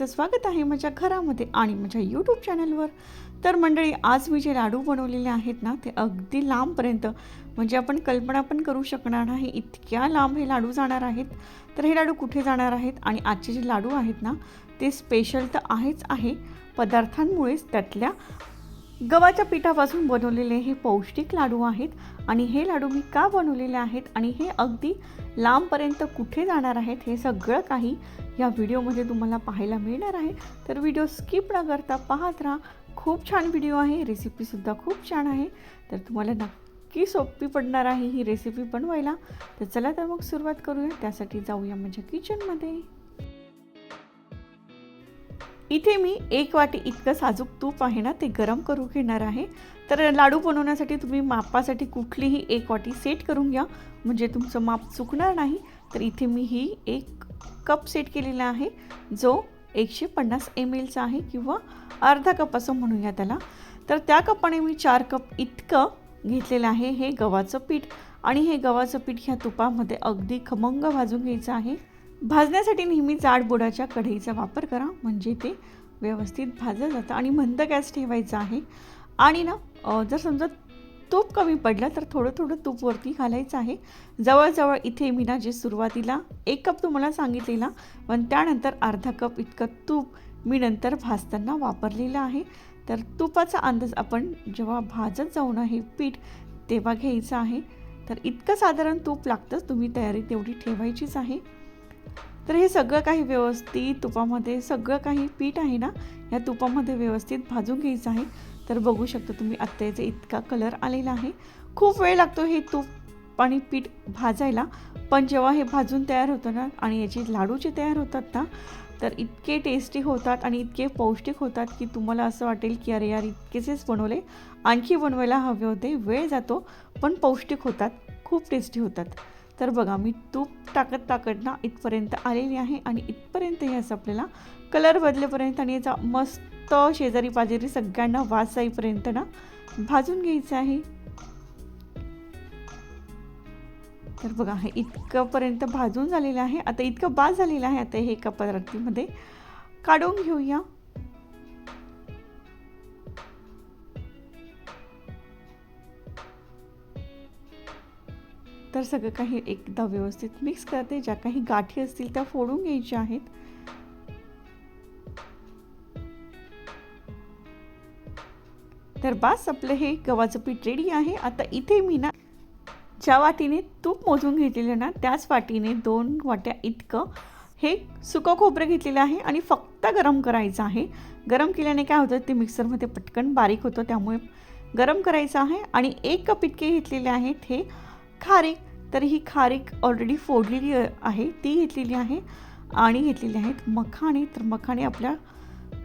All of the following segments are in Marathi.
सगळ्यांचं स्वागत आहे माझ्या घरामध्ये आणि माझ्या यूट्यूब चॅनलवर तर मंडळी आज मी जे लाडू बनवलेले आहेत ना ते अगदी लांबपर्यंत म्हणजे आपण कल्पना पण करू शकणार नाही इतक्या लांब हे लाडू जाणार आहेत. तर हे लाडू कुठे जाणार आहेत? आणि आजचे जे लाडू आहेत ना ते स्पेशल तर आहेच आहे. पदार्थांमुळेच त्यातल्या गव्हाच्या पिठापासून बनवलेले हे पौष्टिक लाडू आहेत. आणि हे लाडू मी का बनवलेले आहेत? आणि हे अगदी लांबपर्यंत कुठे जाणार आहेत? हे सगळं काही या व्हिडिओमध्ये तुम्हाला पाहायला मिळणार आहे. तर व्हिडिओ स्किप न करता पाहत राहा. खूप छान व्हिडिओ आहे. रेसिपीसुद्धा खूप छान आहे. तर तुम्हाला नक्की सोपी पडणार आहे ही रेसिपी बनवायला. तर चला तर मग सुरुवात करूया. त्यासाठी जाऊया माझ्या किचनमध्ये इथे मी एक वाटी इतकं साजूक तूप आहे ना ते गरम करून घेणार आहे. तर लाडू बनवण्यासाठी तुम्ही मापासाठी कुठलीही एक वाटी सेट करून घ्या. म्हणजे तुमचं माप चुकणार नाही. तर इथे मी ही एक कप सेट केलेला आहे. जो एकशे पन्नास एम एलचा आहे किंवा अर्धा कप असं म्हणूया त्याला. तर त्या कपाने मी चार कप इतकं घेतलेलं आहे हे गव्हाचं पीठ. आणि हे गव्हाचं पीठ ह्या तुपामध्ये अगदी खमंग भाजून घ्यायचं आहे. भाजण्यासाठी नेहमी जाड बोडाच्या कढईचा वापर करा म्हणजे ते व्यवस्थित भाजलं जातं आणि मंद गॅस ठेवायचा आहे. आणि ना जर समजा तूप कमी पडलं तर थोडं थोडं तूप वरती घालायचं आहे. जवळजवळ इथे मी ना जे सुरुवातीला एक कप तुम्हाला सांगितलेला पण त्यानंतर अर्धा कप इतकं तूप मी नंतर भाजताना वापरलेलं आहे. तर तुपाचा अंदाज आपण जेव्हा भाजत जाऊन हे पीठ तेव्हा घ्यायचं आहे. तर इतकं साधारण तूप लागतंच तुम्ही तयारी तेवढी ठेवायचीच आहे. तर हे सगळं काही व्यवस्थित तुपामध्ये सगळं काही पीठ आहे ना या तुपामध्ये व्यवस्थित भाजून घ्यायचं आहे. तर बघू शकता तुम्ही आत्ता याचा इतका कलर आलेला आहे. खूप वेळ लागतो हे तूप आणि पीठ भाजायला पण जेव्हा हे भाजून तयार होतं ना आणि याचे लाडू जे तयार होतात ना तर इतके टेस्टी होतात आणि इतके पौष्टिक होतात की तुम्हाला असं वाटेल की अरे यार इतकेसेच बनवले. आणखी बनवायला हवे होते वेळ जातो पण पौष्टिक होतात खूप टेस्टी होतात. तर बघा मी तूप टाकत टाकत ना इथपर्यंत आलेली आहे आणि इथपर्यंत हे असं आपल्याला कलर बदलेपर्यंत आणि याचा मस्त शेजारी पाजेरी सगळ्यांना वास जाईपर्यंत ना भाजून घ्यायचं आहे. तर बघा हे इतकंपर्यंत भाजून झालेलं आहे. आता इतकं बाद झालेलं आहे आता हे एका पदार्थीमध्ये काढून घेऊया. तर सगळं काही एकदा व्यवस्थित मिक्स करते. ज्या काही गाठी असतील त्या फोडून घ्यायच्या आहेत. तर बास आपलं हे गव्हाचं पीठ रेडी आहे. आता इथे मी ना ज्या वाटीने तूप मोजून घेतलेलं ना त्याच वाटीने दोन वाट्या इतकं हे सुकं खोबरं घेतलेलं आहे आणि फक्त गरम करायचं आहे. गरम केल्याने काय होतं ते मिक्सरमध्ये पटकन बारीक होतं त्यामुळे गरम करायचं आहे. आणि एक कप इतके घेतलेले आहेत हे खारीक तर ही खारीक ऑलरेडी फोडलेली आहे ती घेतलेली आहे आणि घेतलेली आहेत मखाणे. तर मखाणे आपल्या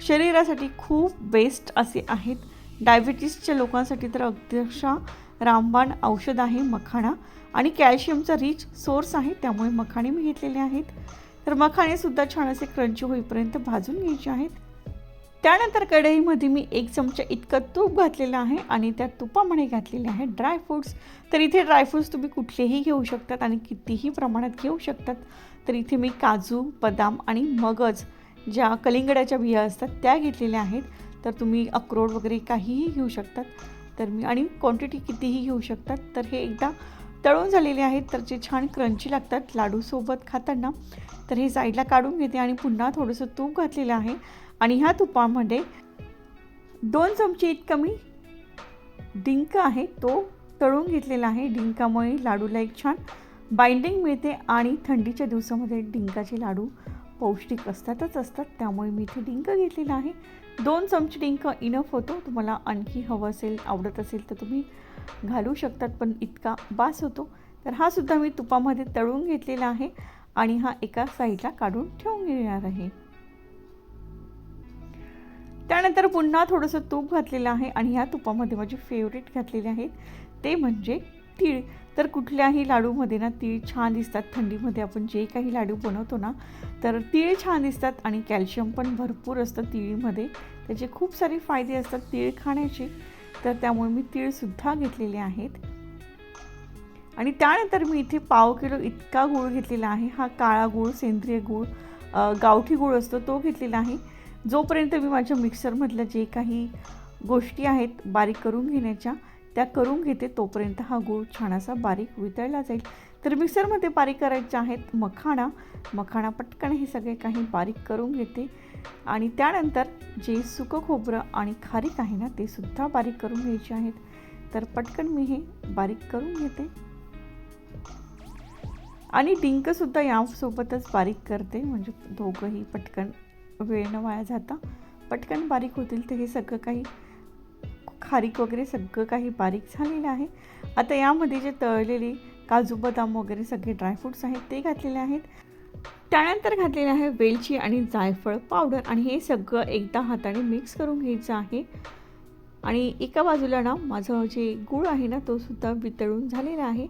शरीरासाठी खूप बेस्ट असे आहेत. डायबिटीसच्या लोकांसाठी तर अक्षरशः रामबाण औषध आहे मखाणा आणि कॅल्शियमचा रिच सोर्स आहे त्यामुळे मखाणे मी घेतलेले आहेत. तर मखाणेसुद्धा छान असे क्रंची होईपर्यंत भाजून घ्यायचे आहेत. त्यानंतर कढईमध्ये मी एक चमचा इतकं तूप घातलेलं आहे आणि त्या तुपामध्ये घातलेले आहे ड्रायफ्रूट्स तर इथे ड्रायफ्रूट्स तुम्ही कुठलेही घेऊ शकतात आणि कितीही प्रमाणात घेऊ शकतात. तर इथे मी काजू बदाम आणि मगज ज्या कलिंगडाच्या बिया असतात त्या घेतलेल्या आहेत. तर तुम्ही अक्रोड वगैरे काहीही घेऊ शकतात. तर मी आणि क्वांटिटी कितीही घेऊ शकतात. तर हे एकदा तळून झालेले आहेत. तर जे छान क्रंची लागतात लाडूसोबत खाताना. तर हे साईडला काढून घेते आणि पुन्हा थोडंसं तूप घातलेलं आहे. आणि ह्या तुपामध्ये दोन चमचे इतकं मी डिंक आहे तो तळून घेतलेला आहे. डिंकामुळे लाडूला एक छान बाइंडिंग मिळते आणि थंडीच्या दिवसामध्ये डिंकाचे लाडू पौष्टिक असतातच असतात त्यामुळे मी इथे डिंक घेतलेला आहे. दोन चमचे डिंक इनफ होतो. तुम्हाला आणखी हवं असेल आवडत असेल तर तुम्ही घालू शकतात पण इतका बास होतो. तर हा सुद्धा मी तुपामध्ये तळून घेतलेला आहे आणि हा एका साईडला काढून ठेवून घेणार आहे. त्यानंतर पुन्हा थोडंसं तूप घातलेलं आहे आणि ह्या तुपामध्ये माझी फेवरेट घातलेले आहेत ते म्हणजे तीळ. तर कुठल्याही लाडूमध्ये ना तीळ छान दिसतात. थंडीमध्ये आपण जे काही लाडू बनवतो ना तर तीळ छान दिसतात आणि कॅल्शियम पण भरपूर असतं तिळीमध्ये. त्याचे खूप सारे फायदे असतात तीळ खाण्याचे. तर त्यामुळे मी तीळसुद्धा घेतलेले आहेत. आणि त्यानंतर मी इथे पाव किलो इतका गूळ घेतलेला आहे. हा काळा गूळ सेंद्रिय गूळ गावठी गूळ असतो तो घेतलेला आहे. जोपर्यंत मी माझ्या मिक्सरमधल्या जे काही गोष्टी आहेत बारीक करून घेण्याच्या त्या करून घेते तोपर्यंत हा गूळ छान असा बारीक वितळला जाईल. तर मिक्सरमध्ये बारीक करायचे आहेत मखाणा. मखाणा पटकन हे सगळे काही बारीक करून घेते. आणि त्यानंतर जे सुकं खोबरं आणि खारीक आहे ना ते सुद्धा बारीक करून घ्यायचे आहेत. तर पटकन मी हे बारीक करून घेते. आणि डिंकसुद्धा यासोबतच बारीक करते म्हणजे दोघंही पटकन वेळ न वाया जाता. पटकन बारीक होतील तर हे सगळं काही खारीक वगैरे सगळं काही बारीक झालेलं आहे. आता यामध्ये जे तळलेले काजू बदाम वगैरे सगळे ड्रायफ्रूट्स आहेत ते घातलेले आहेत. त्यानंतर घातलेले आहे वेलची आणि जायफळ पावडर आणि हे सगळं एकदा हाताने मिक्स करून घ्यायचं आहे. आणि एका बाजूला ना माझं जे गूळ आहे ना तो सुद्धा वितळून झालेला आहे.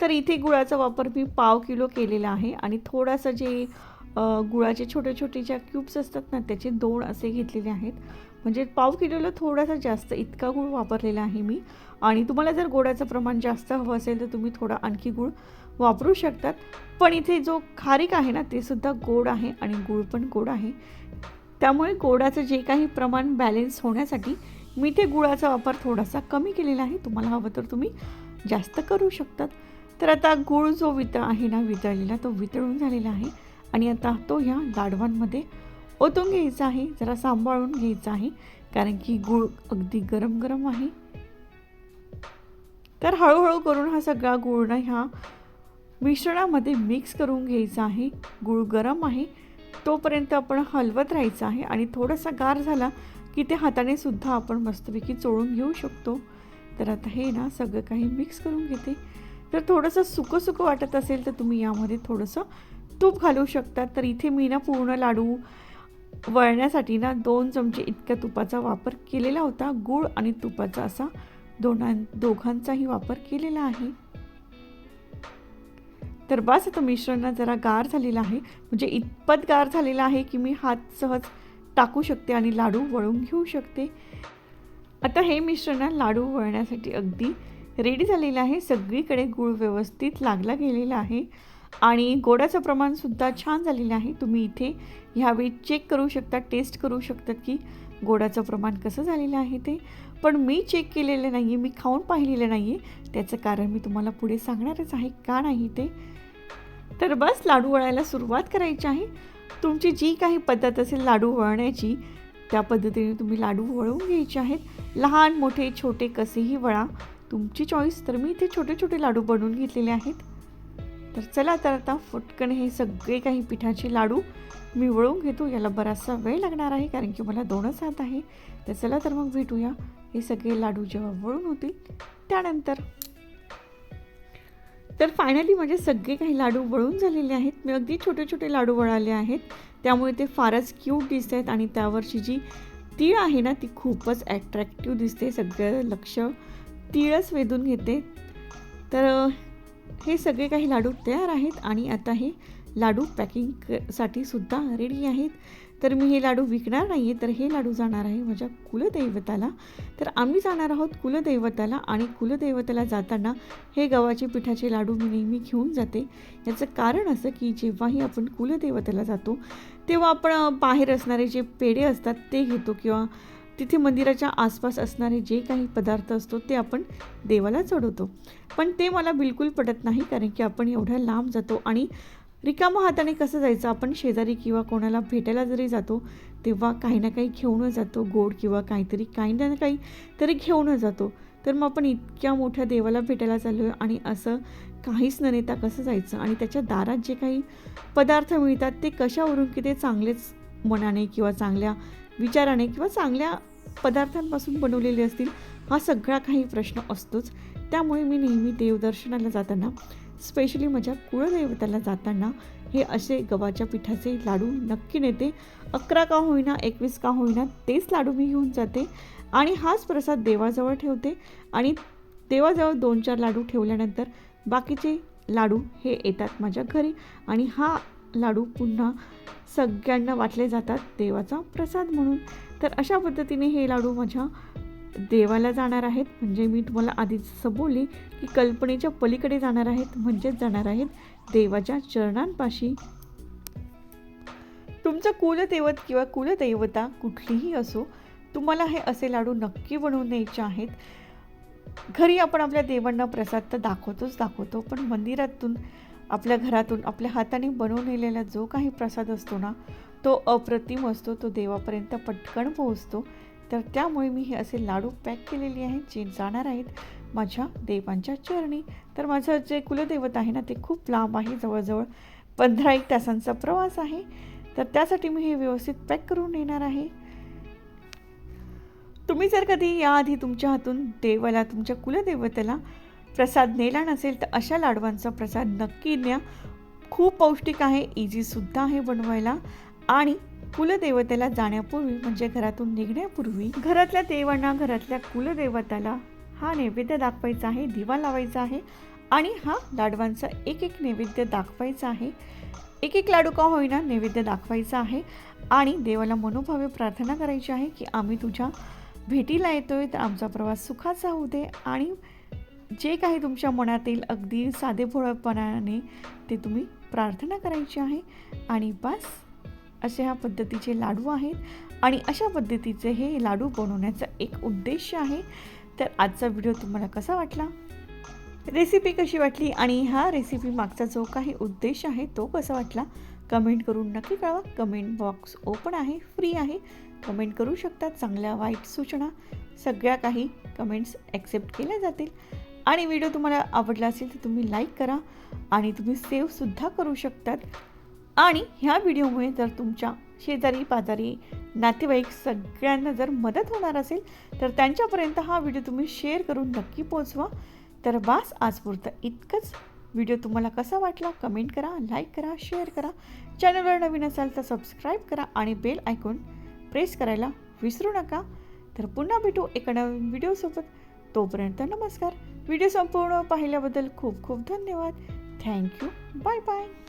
तर इथे गुळाचा वापर मी पाव किलो केलेला आहे आणि थोडासा जे गुळाचे छोटे छोटे ज्या क्यूब्स असतात ना त्याचे दोन असे घेतलेले आहेत. म्हणजे पाव किलोला थोडासा जास्त इतका गूळ वापरलेला आहे मी. आणि तुम्हाला जर गोडाचं प्रमाण जास्त हवं असेल तर तुम्ही थोडा आणखी गूळ वापरू शकतात. पण इथे जो खारीक आहे ना ते सुद्धा गोड आहे आणि गूळ पण गोड आहे. त्यामुळे गोडाचं जे काही प्रमाण बॅलेन्स होण्यासाठी मी ते गुळाचा वापर थोडासा कमी केलेला आहे. तुम्हाला हवं तर तुम्ही जास्त करू शकतात. तर आता गूळ जो वितळ आहे ना वितळलेला तो वितळून झालेला आहे. आणि आता तो ह्या लाडवांमध्ये ओतून घ्यायचा आहे. जरा सांभाळून घ्यायचा आहे. कारण की गूळ अगदी गरम गरम आहे. तर हळूहळू करून हा सगळा गूळ ना ह्या मिश्रणामध्ये मिक्स करून घ्यायचा आहे. गूळ गरम आहे. तोपर्यंत आपण हलवत राहायचं आहे आणि थोडासा गार झाला की ते हाताने सुद्धा आपण मस्तपैकी चोळून घेऊ शकतो. तर आता हे ना सगळं काही मिक्स करून घेते. तर थोडंसं सुकं सुकं वाटत असेल तर तुम्ही यामध्ये थोडंसं तूप घालू शकता तर इथे मी ना पूर्ण लाडू वळण्यासाठी ना दोन चमचे इतक्या तुपाचा वापर केलेला होता. गूळ आणि तुपाचा असा दोनां दोघांचाही वापर केलेला आहे. तर बस आता मिश्रण जरा गार झालेलं आहे. म्हणजे इतपत गार झालेला आहे की मी हात सहज टाकू शकते आणि लाडू वळून घेऊ शकते. आता हे मिश्रण लाडू वळण्यासाठी अगदी रेडी झालेलं आहे. सगळीकडे गूळ व्यवस्थित लागला गेलेला आहे. आणि गोड्याचं प्रमाणसुद्धा छान झालेलं आहे. तुम्ही इथे ह्यावेळी चेक करू शकता टेस्ट करू शकतात की गोडाचं प्रमाण कसं झालेलं आहे ते. पण मी चेक केलेलं नाही आहे मी खाऊन पाहिलेलं नाही आहे त्याचं कारण मी तुम्हाला पुढे सांगणारच आहे का नाही ते. तर बस लाडू वळायला सुरुवात करायची आहे. तुमची जी काही पद्धत असेल लाडू वळण्याची त्या पद्धतीने तुम्ही लाडू वळवून घ्यायचे आहेत. लहान मोठे छोटे कसेही वळा. तुमची चॉईस तर मी इथे छोटे छोटे लाडू बनवून घेतलेले आहेत. तर चला तर आता फटकन हे सगळे काही पिठाचे लाडू मी वळवून घेतो. याला बराचसा वेळ लागणार आहे कारण की मला दोनच हात आहे. तर चला तर मग भेटूया. हे सगळे लाडू जेव्हा वळून होतील त्यानंतर. तर फायनली माझे सगळे काही लाडू वळून झालेले आहेत. मी अगदी छोटे छोटे लाडू वळाले आहेत. त्यामुळे ते फारच क्यूट दिसत आहेत आणि त्यावरची जी तीळ आहे ना ती खूपच ॲट्रॅक्टिव्ह दिसते. सगळं लक्ष तीळच वेधून घेते. तर हे सगळे काही लाडू तयार आहेत आणि आता हे लाडू पॅकिंगसाठी सुद्धा रेडी आहेत. तर मी हे लाडू विकणार नाही आहे तर हे लाडू जाणार आहे माझ्या कुलदैवताला. तर आम्ही जाणार आहोत कुलदैवताला आणि कुलदैवताला जाताना हे गव्हाचे पिठाचे लाडू मी नेहमी घेऊन जाते. याचं कारण असं की जेव्हाही आपण कुलदैवताला जातो तेव्हा आपण बाहेर असणारे जे पेढे असतात ते घेतो किंवा तिथे मंदिराच्या आसपास असणारे जे काही पदार्थ असतो ते आपण देवाला चढवतो. पण ते मला बिलकुल पटत नाही कारण की आपण एवढ्या लांब जातो आणि रिकामा हाताने कसं जायचं? आपण शेजारी किंवा कोणाला भेटायला जरी जातो तेव्हा काही ना काही घेऊनच जातो गोड किंवा काहीतरी काही ना काही तरी घेऊनच जातो. तर मग आपण इतक्या मोठ्या देवाला भेटायला चाललो आहे आणि असं काहीच न नेता कसं जायचं? आणि त्याच्या दारात जे काही पदार्थ मिळतात ते कशावरून की ते चांगलेच मनाने किंवा चांगल्या विचाराने किंवा चांगल्या पदार्थांपासून बनवलेले असतील हा सगळा काही प्रश्न असतोच. त्यामुळे मी नेहमी देवदर्शनाला जाताना स्पेशली माझ्या कुळदैवताला जाताना हे असे गव्हाच्या पिठाचे लाडू नक्की नेते. अकरा का होईना एकवीस का होईना तेच लाडू मी घेऊन जाते. आणि हाच प्रसाद देवाजवळ ठेवते. आणि देवाजवळ दोन चार लाडू ठेवल्यानंतर बाकीचे लाडू हे येतात माझ्या घरी. आणि हा लाडू पुन्हा सगळ्यांना वाटले जातात देवाचा प्रसाद म्हणून. तर अशा पद्धतीने हे लाडू माझ्या देवाला जाणार आहेत. म्हणजे मी तुम्हाला आधीच असं बोलले की कल्पनेच्या पलीकडे जाणार आहेत म्हणजेच जाणार आहेत देवाच्या चरणांपाशी. तुमचं कुलदैवत किंवा कुलदैवता कुठलीही असो तुम्हाला हे असे लाडू नक्की बनवून द्यायचे आहेत. घरी आपण आपल्या देवांना प्रसाद तर दाखवतोच दाखवतो पण मंदिरातून आपल्या घरातून आपल्या हाताने बनवून नेलेला जो काही प्रसाद असतो ना तो अप्रतिम असतो तो देवापर्यंत पटकन पोहोचतो. तर त्यामुळे मी हे असे लाडू पॅक केलेले आहेत जे जाणार आहेत माझ्या देवांच्या चरणी. तर माझं जे कुलदैवत आहे ना ते खूप लांब आहे जवळजवळ पंधरा एक तासांचा प्रवास आहे. तर त्यासाठी मी हे व्यवस्थित पॅक करून येणार आहे. तुम्ही जर कधी याआधी तुमच्या हातून देवाला तुमच्या कुलदेवतेला प्रसाद नेला नसेल तर अशा लाडवांचा प्रसाद नक्की न्या. खूप पौष्टिक आहे इझीसुद्धा आहे बनवायला. आणि कुलदेवतेला जाण्यापूर्वी म्हणजे घरातून निघण्यापूर्वी घरातल्या देवांना घरातल्या कुलदेवताला हा नैवेद्य दाखवायचा आहे दिवा लावायचा आहे. आणि हा लाडवांचा एक एक नैवेद्य दाखवायचा आहे. एक एक लाडू का होईना नैवेद्य दाखवायचा आहे. आणि देवाला मनोभावे प्रार्थना करायची आहे की आम्ही तुझ्या भेटीला येतोय तर आमचा प्रवास सुखाचा होऊ दे. आणि जे काही तुमच्या मनातील अगदी साधेभोळपणाने ते तुम्ही प्रार्थना करायची आहे आणि बस असे ह्या पद्धतीचे लाडू आहेत. आणि अशा पद्धतीचे हे लाडू बनवण्याचा एक उद्देश आहे. तर आजचा व्हिडिओ तुम्हाला कसा वाटला? रेसिपी कशी वाटली? आणि हा रेसिपी मागचा जो काही उद्देश आहे तो कसा वाटला? कमेंट करून नक्की कळवा. कमेंट बॉक्स ओपन आहे फ्री आहे. कमेंट करू शकतात चांगल्या वाईट सूचना सगळ्या काही कमेंट्स ॲक्सेप्ट केल्या जातील. आणि व्हिडिओ तुम्हाला आवडला असेल तर तुम्ही लाईक करा आणि तुम्ही सेव्हसुद्धा करू शकतात. आणि ह्या व्हिडिओमुळे जर तुमच्या शेजारी पाजारी नातेवाईक सगळ्यांना जर मदत होणार असेल तर त्यांच्यापर्यंत हा व्हिडिओ तुम्ही शेअर करून नक्की पोचवा तर बास आजपुरतं इतकंच. व्हिडिओ तुम्हाला कसा वाटला कमेंट करा लाईक करा शेअर करा. चॅनलवर नवीन असाल तर सबस्क्राईब करा आणि बेल ऐकून प्रेस करायला विसरू नका. तर पुन्हा भेटू एका नवीन व्हिडिओसोबत. तोपर्यंत नमस्कार. व्हिडिओ संपूर्ण पाहिल्याबद्दल खूप खूप धन्यवाद. Thank you bye bye.